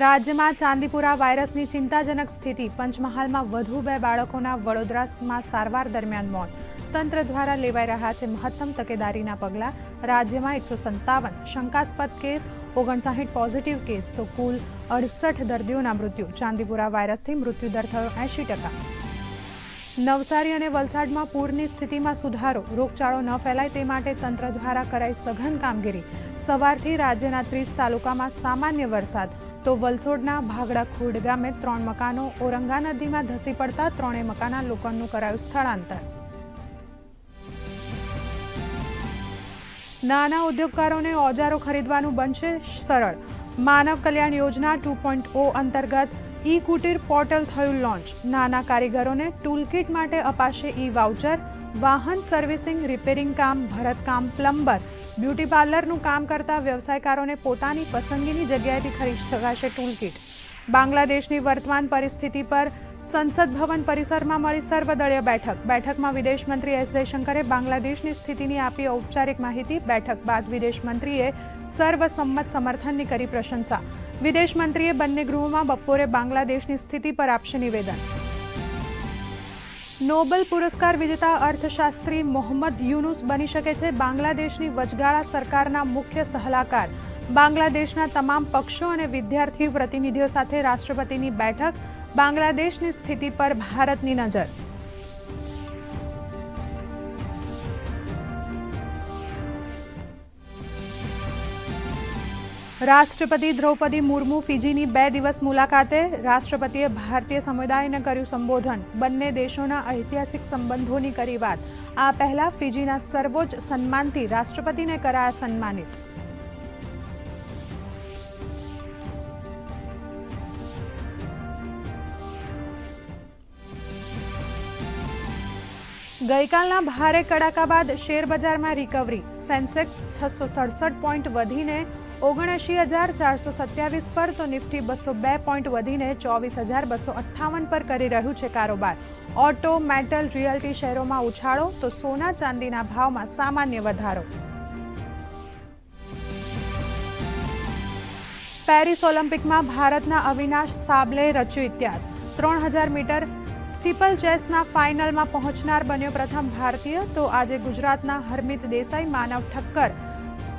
રાજ્યમાં ચાંદીપુરા વાયરસની ચિંતાજનક સ્થિતિ. પંચમહાલમાં વધુ બે બાળકોના વડોદરામાં સારવાર દરમિયાન મોત. તંત્ર દ્વારા લેવાઈ રહ્યા છે મહત્તમ તકેદારીના પગલાં. રાજ્યમાં એકસો સત્તાવન શંકાસ્પદ કેસ, ઓગણસાઠ પોઝિટિવ કેસ, તો કુલ અડસઠ દર્દીઓના મૃત્યુ. ચાંદીપુરા વાયરસથી મૃત્યુદર થયો એંશી ટકા. નવસારી અને વલસાડમાં પૂરની સ્થિતિમાં સુધારો. રોગચાળો ન ફેલાય તે માટે તંત્ર દ્વારા કરાઈ સઘન કામગીરી. સવારથી રાજ્યના ત્રીસ તાલુકામાં સામાન્ય વરસાદ. તો વલસોડના ભાગડા ખોડ ગામે ત્રણ મકાનો ઓરંગા નદીમાં ધસી પડતા ત્રણેય મકાના લોકોનું કરાયું સ્થળાંતર. નાના ઉદ્યોગકારોને ઓજારો ખરીદવાનું બનશે સરળ. માનવ કલ્યાણ યોજના ટુ પોઈન્ટ ઓ અંતર્ગત ઈ કુટીર પોર્ટલ થયું લોન્ચ. નાના કારીગરોને ટૂલકિટ માટે અપાશે ઈ વાઉચર વાહન સર્વિસિંગ, રિપેરિંગ કામ, ભરતકામ, પ્લમ્બર. બ્યુટી પાર્લરનું કામ કરતા વ્યવસાયકારોને પોતાની પસંદગીની જગ્યાએથી ખરીદી શકાશે ટૂલકીટ. બાંગ્લાદેશની વર્તમાન પરિસ્થિતિ પર સંસદ ભવન પરિસરમાં મળી સર્વદળીય બેઠક. બેઠકમાં વિદેશ મંત્રી એસ જયશંકરે બાંગ્લાદેશની સ્થિતિની આપી ઔપચારિક માહિતી. બેઠક બાદ વિદેશ મંત્રીએ સર્વસંમત સમર્થનની કરી પ્રશંસા. વિદેશ મંત્રીએ બંને ગૃહોમાં બપોરે બાંગ્લાદેશની સ્થિતિ પર આપશે નિવેદન. નોબેલ પુરસ્કાર વિજેતા અર્થશાસ્ત્રી મોહમ્મદ યુનુસ બની શકે છે બાંગ્લાદેશની વચગાળા સરકારના મુખ્ય સલાહકાર. બાંગ્લાદેશના તમામ પક્ષો અને વિદ્યાર્થી પ્રતિનિધિઓ સાથે રાષ્ટ્રપતિની બેઠક. બાંગ્લાદેશની સ્થિતિ પર ભારતની નજર. રાષ્ટ્રપતિ દ્રૌપદી મુર્મુ ફિજીની બે દિવસ મુલાકાતે રાષ્ટ્રપતિએ ભારતીય સમુદાયને કર્યું સંબોધન. બંને દેશોના ઐતિહાસિક સંબંધોની કરી વાત. આ પહેલા ફિજીના સર્વોચ્ચ સન્માનથી રાષ્ટ્રપતિને કરાયા સન્માનિત. ગઈકાલના ભારે કડાકા બાદ શેર બજારમાં રિકવરી. સેન્સેક્સ છસો સડસઠ પોઈન્ટ વધીને ઓગણએંશી હજાર ચારસો સત્યાવીસ પર તો નિફ્ટી બસો બે પોઈન્ટ વધીને ચોવીસ હજાર બસો અઠ્ઠાવન પર કરી રહ્યું છે કારોબાર. ઓટો મેટલ રિયલ્ટી શેરોમાં ઉછાળો, તો સોના ચાંદીના ભાવમાં સામાન્ય વધારો. પેરિસ ઓલિમ્પિકમાં ભારતના અવિનાશ સાબલે રચ્યો ઇતિહાસ. ત્રણ હજાર મીટર સ્ટીપલ ચેસના ફાઇનલમાં પહોંચનાર બન્યો પ્રથમ ભારતીય, તો આજે ગુજરાતના હરમિત દેસાઈ, માનવ ઠક્કર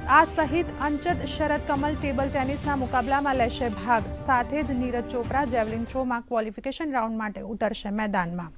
આ સહિત અંચદ શરદ કમલ ટેબલ ટેનિસના મુકાબલામાં લેશે ભાગ. સાથે જ નીરજ ચોપરા જેવલિન થ્રોમાં ક્વોલિફિકેશન રાઉન્ડ માટે ઉતરશે મેદાનમાં.